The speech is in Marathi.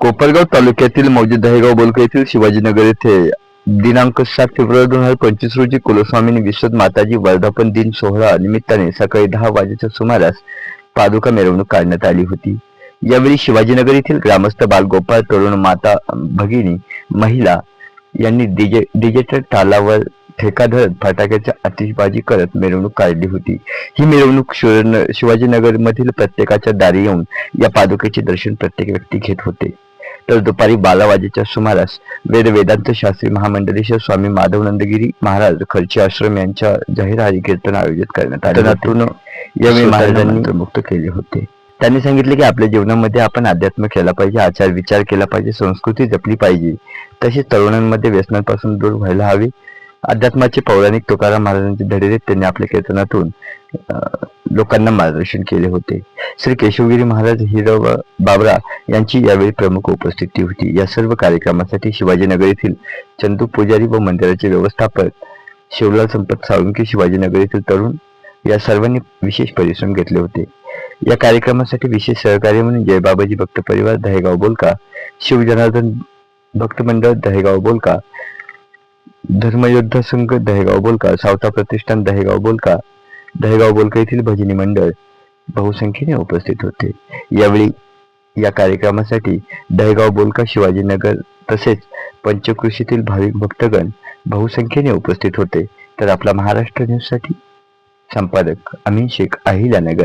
कोपरगाव तालुक्यातील मौजे दहेगाव बोलक येथील शिवाजीनगर येथे दिनांक सात फेब्रुवारी दोन हजार पंचवीस रोजी कुलस्वामिनी विश्वत माताजी वर्धापन दिन सोहळा निमित्ताने सकाळी दहा वाजेच्या सुमारास पादुका मिरवणूक काढण्यात आली होती. यावेळी शिवाजीनगर येथील ग्रामस्थ बालगोपाळ तरुण माता भगिनी महिला यांनी डीजे डिजिटल तालावर ठेका धरत फटाक्याची आतिषबाजी करत मिरवणूक काढली होती. ही मिरवणूक शिवाजीनगर मधील प्रत्येकाच्या दारी येऊन या पादुकेचे दर्शन प्रत्येक व्यक्ती घेत होते. तर दुपारी बारा वाजेच्या सुमारास वेद वेदांत शास्त्री महामंडलेश्वर स्वामी माधवनंदगिरी महाराज खर्ची आश्रम यांच्या जाहीर हरी कीर्तन आयोजित करण्यात आले. यावेळी महाराजांनी मुक्त केले होते. त्यांनी सांगितले की आपल्या जीवनामध्ये आपण अध्यात्म केला पाहिजे आचार विचार केला पाहिजे संस्कृती जपली पाहिजे. तसेच तरुणांमध्ये व्यसनांपासून दूर व्हायला हवे. अध्यात्माचे पौराणिक तुकाराम महाराजांचे धडे त्यांनी आपल्या कीर्तनातून लोकांना मार्गदर्शन केले होते. श्री केशवगिरी महाराज हिरव बाबरा यांची यावेळी प्रमुख उपस्थिती होती. या सर्व कार्यक्रमासाठी शिवाजीनगर येथील चंदू पुजारी व मंदिराचे व्यवस्थापक शिवलाल संपत साळुंके शिवाजीनगर येथील तरुण या सर्वांनी विशेष परिश्रम घेतले होते. या कार्यक्रमासाठी विशेष सहकार्य म्हणून जयबाबाजी भक्त परिवार दहेगाव बोलका शिवजनार्दन भक्त मंडळ दहेगाव बोलका धर्मयोद्धा संघ दहेगाव बोलका सावता प्रतिष्ठान दहेगाव बोलका दहेगाव बोलका येथील भजनी मंडळ बहुसंख्येने उपस्थित होते. यावेळी या कार्यक्रमासाठी दहेगाव बोलका शिवाजीनगर तसेच पंचकृषीतील भाविक भक्तगण बहुसंख्येने उपस्थित होते. तर आपला महाराष्ट्र न्यूजसाठी संपादक अमीन शेख अहिल्यानगर